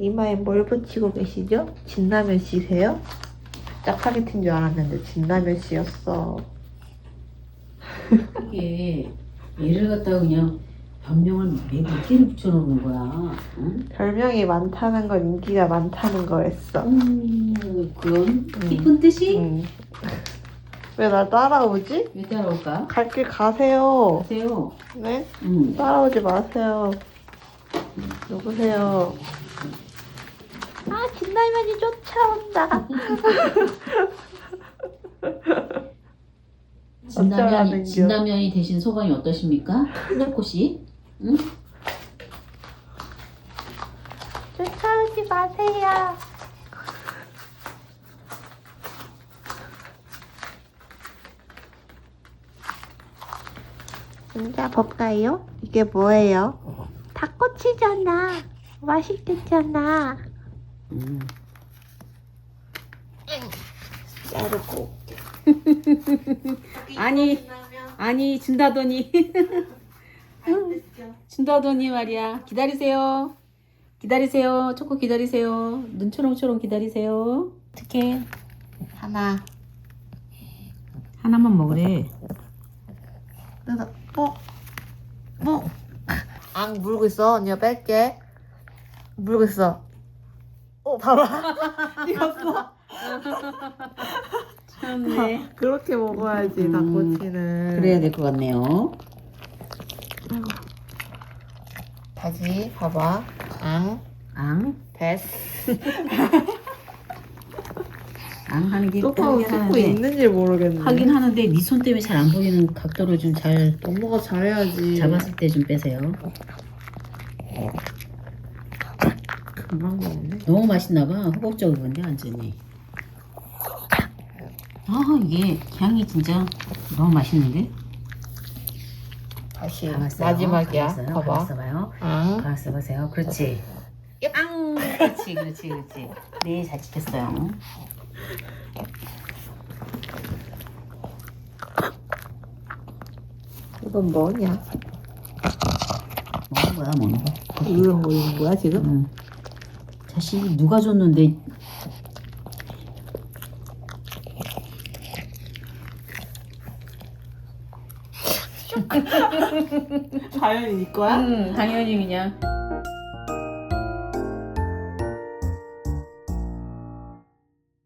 이마에 뭘 붙이고 계시죠? 진라면 씨세요? 짜파게티인 줄 알았는데 진라면 씨였어. 이게 얘를 갖다가 그냥 변명을 몇 개를 붙여놓는 거야. 응? 별명이 많다는 건 인기가 많다는 거였어. 음, 그건 깊은 뜻이? 응. 왜 날 따라오지? 왜 따라올까? 갈 길 가세요. 보세요. 네? 음. 따라오지 마세요. 누구세요? 아, 진라면이 쫓아온다. 진라면이, 진라면이 대신 소감이 어떠십니까? 흔들꽃 씨? 응? 쫓아오지 마세요. 진짜 볼까요? 이게 뭐예요? 닭꼬치잖아. 맛있겠잖아. 음. 자르고. 아니, 아니 준다더니 준다더니 말이야. 기다리세요. 기다리세요. 초코 기다리세요. 눈 초롱초롱 기다리세요. 어떻게 하나. 하나만 먹으래. 그래서 뭐? 뭐? 앙 물고 있어. 언니가 뺄게. 물고 있어. 어 봐봐. 이거 참네. 그렇게 먹어야지 음, 닭꼬치는. 그래야 될 것 같네요. 다시 봐봐. 앙, 앙, 됐어. 앙 하는 게 똑바로 찍고 하는데 있는지 모르겠네. 하긴 하는데 네손 때문에 잘 안 보이는 각도를 좀잘 엄마가 잘해야지. 잡았을 때 좀 빼세요. 금방 먹네. 너무 맛있나 봐. 허겁지겁 근데 완전히. 아 이게 향이 진짜 너무 맛있는데? 다시 가만있어요. 마지막이야. 가만있어요. 봐봐. 가만있어 봐요. 앙. 가만있어 보세요. 그렇지. 앙! 그렇지, 그렇지, 그렇지. 네, 잘 찍혔어요. 이건 뭐냐? 먹는 거야, 먹는 거. 이건 뭐인 거야 지금? 응. 자식 누가 줬는데 자연이 네 거야? 응, 당연히 그냥